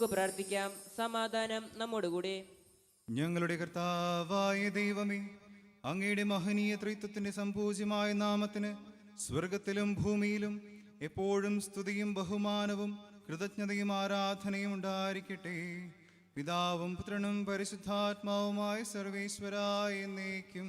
നമുക്ക് പ്രാർത്ഥിക്കാം. സമാധാനം നമ്മോടുകൂടെ. ഞങ്ങളുടെ കർത്താവായ ദൈവമേ അങ്ങയുടെ മഹനീയ ത്രിത്വത്തിന്റെ സമ്പൂജ്യമായ നാമത്തിന് സ്വർഗത്തിലും ഭൂമിയിലും എപ്പോഴും സ്തുതിയും ബഹുമാനവും കൃതജ്ഞതയും ആരാധനയും ഉണ്ടായിരിക്കട്ടെ. പിതാവും പുത്രനും പരിശുദ്ധാത്മാവുമായ സർവേശ്വരായ എന്നേക്കും.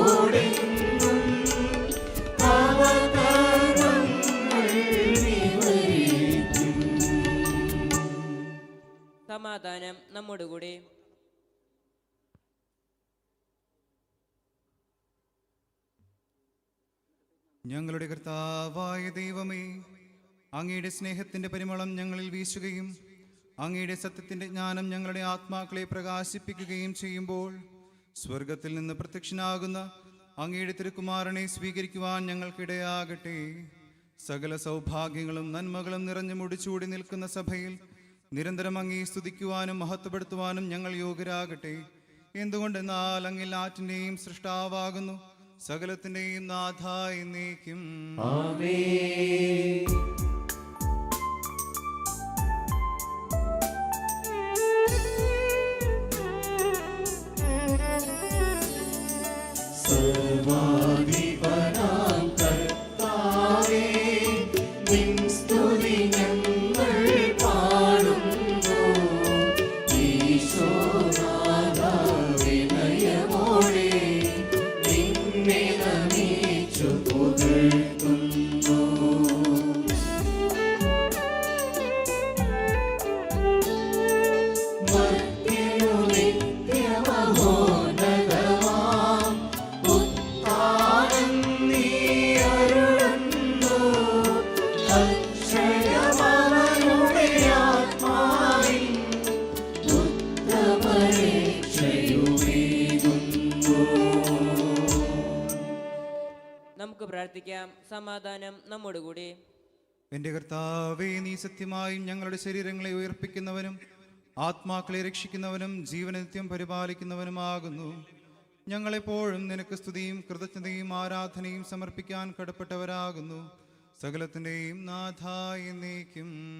നമ്മോടുകൂടെ ഞങ്ങളുടെ കർത്താവായ ദൈവമേ അങ്ങയുടെ സ്നേഹത്തിന്റെ പരിമളം ഞങ്ങളിൽ വീശുകയും അങ്ങയുടെ സത്യത്തിന്റെ ജ്ഞാനം ഞങ്ങളുടെ ആത്മാക്കളെ പ്രകാശിപ്പിക്കുകയും ചെയ്യുമ്പോൾ സ്വർഗത്തിൽ നിന്ന് പ്രത്യക്ഷനാകുന്ന അങ്ങയുടെ തിരുക്കുമാരനെ സ്വീകരിക്കുവാൻ ഞങ്ങൾക്കിടയാകട്ടെ. സകല സൗഭാഗ്യങ്ങളും നന്മകളും നിറഞ്ഞു മുടിച്ചൂടി നിൽക്കുന്ന സഭയിൽ നിരന്തരം അങ്ങേ സ്തുതിക്കുവാനും മഹത്വപ്പെടുത്തുവാനും ഞങ്ങൾ യോഗ്യരാകട്ടെ. എന്തുകൊണ്ടെന്നാൽ അങ്ങിൽ ആറ്റിന്റെയും സൃഷ്ടാവാകുന്നു. സകലത്തിന്റെയും നാഥായി നീക്കും സർവാധിപനാം പ്രാർത്ഥിക്കാം. സമാധാനം നമ്മോടുകൂടി. എന്റെ കർത്താവേ നീ സത്യമായും ഞങ്ങളുടെ ശരീരങ്ങളെ ഉയർപ്പിക്കുന്നവനും ആത്മാക്കളെ രക്ഷിക്കുന്നവനും ജീവനനിത്യം പരിപാലിക്കുന്നവനുമാകുന്നു. ഞങ്ങളെപ്പോഴും നിനക്ക് സ്തുതിയും കൃതജ്ഞതയും ആരാധനയും സമർപ്പിക്കാൻ കടപ്പെട്ടവരാകുന്നു. സകലത്തിന്റെയും നാഥായ എന്നേക്കും.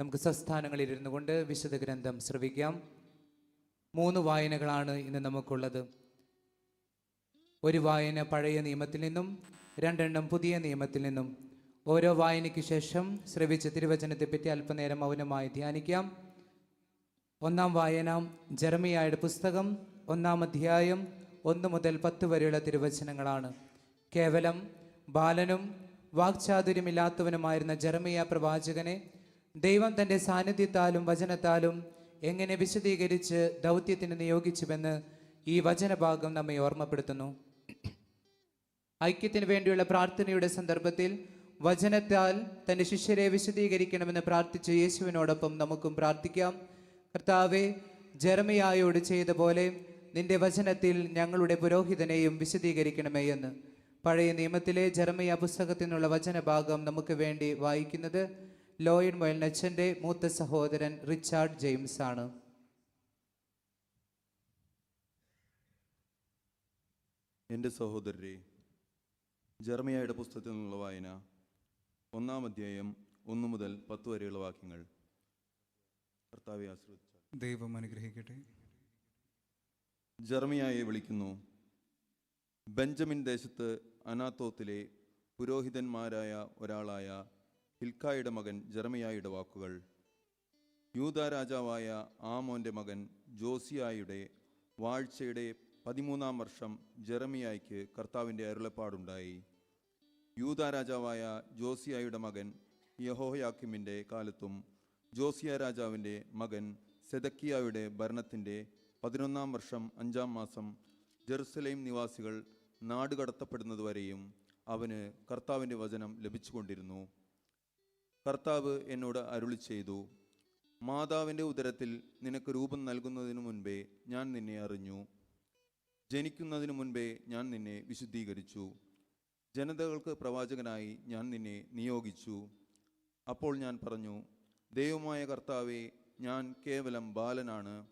നമുക്ക് സംസ്ഥാനങ്ങളിൽ ഇരുന്നു കൊണ്ട് വിശുദ്ധ ഗ്രന്ഥം ശ്രവിക്കാം. മൂന്ന് വായനകളാണ് ഇന്ന് നമുക്കുള്ളത്. ഒരു വായന പഴയ നിയമത്തിൽ നിന്നും രണ്ടെണ്ണം പുതിയ നിയമത്തിൽ നിന്നും. ഓരോ വായനയ്ക്ക് ശേഷം ശ്രവിച്ച തിരുവചനത്തെപ്പറ്റി അല്പനേരം മൗനമായി ധ്യാനിക്കാം. ഒന്നാം വായന ജർമിയായുടെ പുസ്തകം ഒന്നാം അധ്യായം ഒന്ന് മുതൽ പത്ത് വരെയുള്ള തിരുവചനങ്ങളാണ്. കേവലം ബാലനും വാക്ചാതുര്യമില്ലാത്തവനുമായിരുന്ന ജർമിയ പ്രവാചകനെ ദൈവം തന്റെ സാന്നിധ്യത്താലും വചനത്താലും എങ്ങനെ വിശദീകരിച്ച് ദൗത്യത്തിന് നിയോഗിച്ചുവെന്ന് ഈ വചനഭാഗം നമ്മെ ഓർമ്മപ്പെടുത്തുന്നു. ഐക്യത്തിന് വേണ്ടിയുള്ള പ്രാർത്ഥനയുടെ സന്ദർഭത്തിൽ വചനത്താൽ തന്റെ ശിഷ്യരെ വിശദീകരിക്കണമെന്ന് പ്രാർത്ഥിച്ച യേശുവിനോടൊപ്പം നമുക്കും പ്രാർത്ഥിക്കാം. കർത്താവെ ജർമിയായോട് ചെയ്ത പോലെ നിന്റെ വചനത്തിൽ ഞങ്ങളുടെ പുരോഹിതനെയും വിശദീകരിക്കണമേ എന്ന്. പഴയ നിയമത്തിലെ ജർമയ പുസ്തകത്തിനുള്ള വചനഭാഗം നമുക്ക് വേണ്ടി വായിക്കുന്നത് ലോയൻ മൊയൽനച്ചന്റെ മൂത്ത സഹോദരൻ റിച്ചാർഡ് ജെയിംസ് ആണ്. എന്റെ സഹോദരരെ ജർമ്മയായുടെ പുസ്തകത്തിൽ നിന്നുള്ള വായന ഒന്നാം അധ്യായം ഒന്ന് മുതൽ പത്ത് വരെയുള്ള വാക്യങ്ങൾ. കർത്താവെ ആശ്രയിച്ച. ദൈവം അനുഗ്രഹിക്കട്ടെ. ജർമിയായെ വിളിക്കുന്നു. ബെഞ്ചമിൻ ദേശത്ത് അനാത്തോത്തിലെ പുരോഹിതന്മാരായ ഒരാളായ ഹിൽക്കായുടെ മകൻ ജെറമിയായുടെ വാക്കുകൾ. യൂത രാജാവായ ആമോന്റെ മകൻ ജോസിയായുടെ വാഴ്ചയുടെ പതിമൂന്നാം വർഷം ജെറമിയായ്ക്ക് കർത്താവിന്റെ അരുളപ്പാടുണ്ടായി. യൂത രാജാവായ ജോസിയായുടെ മകൻ യഹോയാക്കിമിന്റെ കാലത്തും ജോസിയ രാജാവിന്റെ മകൻ സെദക്കിയായുടെ ഭരണത്തിന്റെ പതിനൊന്നാം വർഷം അഞ്ചാം മാസം ജെറുസലേം നിവാസികൾ നാടുകടത്തപ്പെടുന്നതുവരെയും അവന് കർത്താവിന്റെ വചനം ലഭിച്ചുകൊണ്ടിരുന്നു. കർത്താവ് എന്നോട് അരുളി ചെയ്തു മാതാവിന്റെ ഉദരത്തിൽ നിനക്ക് രൂപം നൽകുന്നതിനു മുൻപേ ഞാൻ നിന്നെ അറിഞ്ഞു. ജനിക്കുന്നതിനു മുൻപേ ഞാൻ നിന്നെ വിശുദ്ധീകരിച്ചു. ജനതകൾക്ക് പ്രവാചകനായി ഞാൻ നിന്നെ നിയോഗിച്ചു. അപ്പോൾ ഞാൻ പറഞ്ഞു ദൈവമായ കർത്താവെ ഞാൻ കേവലം ബാലനാണ്.